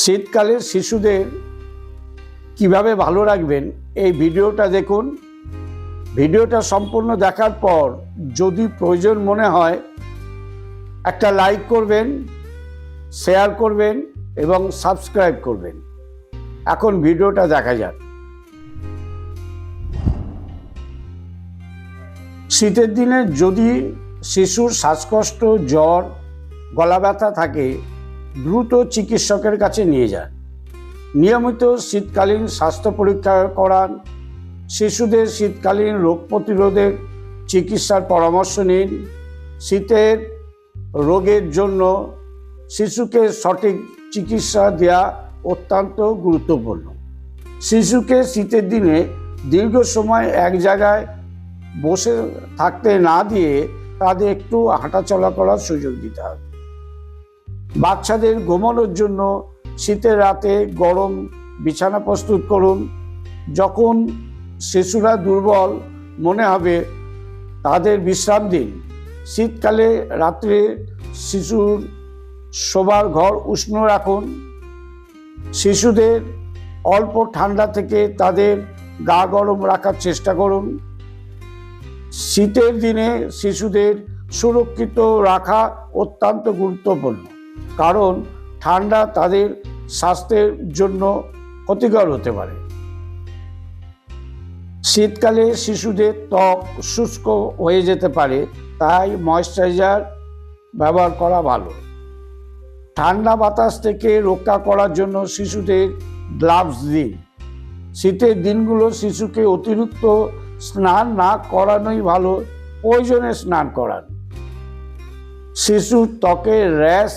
শীতকালে শিশুদের কীভাবে ভালো রাখবেন, এই ভিডিওটা দেখুন। ভিডিওটা সম্পূর্ণ দেখার পর যদি প্রয়োজন মনে হয়, একটা লাইক করবেন, শেয়ার করবেন এবং সাবস্ক্রাইব করবেন। এখন ভিডিওটা দেখা যাক। শীতের দিনে যদি শিশুর শ্বাসকষ্ট, জ্বর গলা ব্যথা থাকে দ্রুত চিকিৎসকের কাছে নিয়ে যান নিয়মিত শীতকালীন স্বাস্থ্য পরীক্ষা করান। শিশুদের শীতকালীন রোগ প্রতিরোধের চিকিৎসার পরামর্শ নিন। শীতের রোগের জন্য শিশুকে সঠিক চিকিৎসা দেওয়া অত্যন্ত গুরুত্বপূর্ণ। শিশুকে শীতের দিনে দীর্ঘ সময় এক জায়গায় বসে থাকতে না দিয়ে তাদের একটু হাঁটাচলা করার সুযোগ দিতে হবে। বাচ্চাদের ঘুমানোর জন্য শীতের রাতে গরম বিছানা প্রস্তুত করুন। যখন শিশুরা দুর্বল মনে হবে, তাদের বিশ্রাম দিন। শীতকালে রাত্রে শিশুর শোবার ঘর উষ্ণ রাখুন। শিশুদের অল্প ঠান্ডা থেকে তাদের গা গরম রাখার চেষ্টা করুন। শীতের দিনে শিশুদের সুরক্ষিত রাখা অত্যন্ত গুরুত্বপূর্ণ। কারণ ঠান্ডা তাদের স্বাস্থ্যের জন্য ক্ষতিকর হতে পারে। শীতকালে শিশুদের ত্বক শুষ্ক হয়ে যেতে পারে, তাই ময়শ্চারাইজার ব্যবহার করা ভালো। ঠান্ডা বাতাস থেকে রক্ষা করার জন্য শিশুদের গ্লাভস দিন। শীতের দিনগুলো শিশুকে অতিরিক্ত স্নান না করানোই ভালো, প্রয়োজনে স্নান করান। শিশুর ত্বকে র্যাশ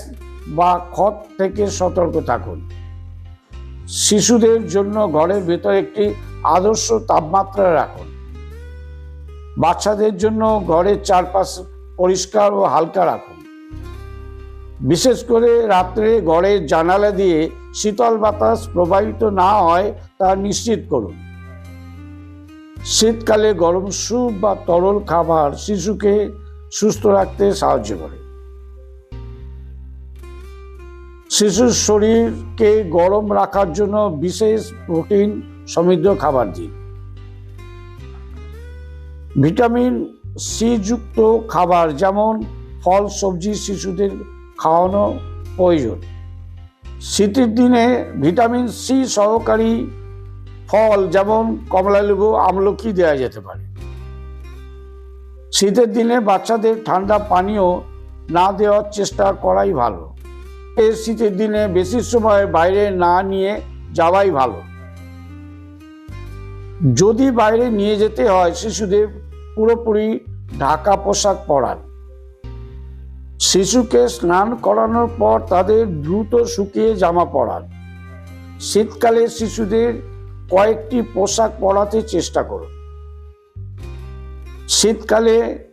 বা ক্ষত থেকে সতর্ক থাকুন। শিশুদের জন্য ঘরের ভেতর একটি আদর্শ তাপমাত্রা রাখুন। বাচ্চাদের জন্য ঘরের চারপাশ পরিষ্কার ও হালকা রাখুন। বিশেষ করে রাত্রে ঘরের জানালা দিয়ে শীতল বাতাস প্রবাহিত না হয় তা নিশ্চিত করুন। শীতকালে গরম স্যুপ বা তরল খাবার শিশুকে সুস্থ রাখতে সাহায্য করে। শিশুর শরীরকে গরম রাখার জন্য বিশেষ প্রোটিন সমৃদ্ধ খাবার দিন। ভিটামিন সি যুক্ত খাবার যেমন ফল, সবজি শিশুদের খাওয়ানো প্রয়োজন। শীতের দিনে ভিটামিন সি সহকারী ফল যেমন কমলালেবু আমলকি দেওয়া যেতে পারে। শীতের দিনে বাচ্চাদের ঠান্ডা পানীয় না দেওয়ার চেষ্টা করাই ভালো। এই শীতের দিনে বেশি সময় বাইরে না নিয়ে যাওয়াই ভালো। যদি বাইরে নিয়ে যেতে হয়, শিশুদের পুরোপুরি ঢাকা পোশাক পরান শিশুকে স্নান করানোর পর তাদের দ্রুত শুকিয়ে জামা পরান শীতকালে শিশুদের কয়েকটি পোশাক পরাতে চেষ্টা করুন। শীতকালে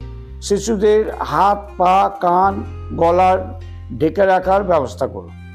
শিশুদের হাত, পা, কান, গলার ঢেকে রাখার ব্যবস্থা করুন।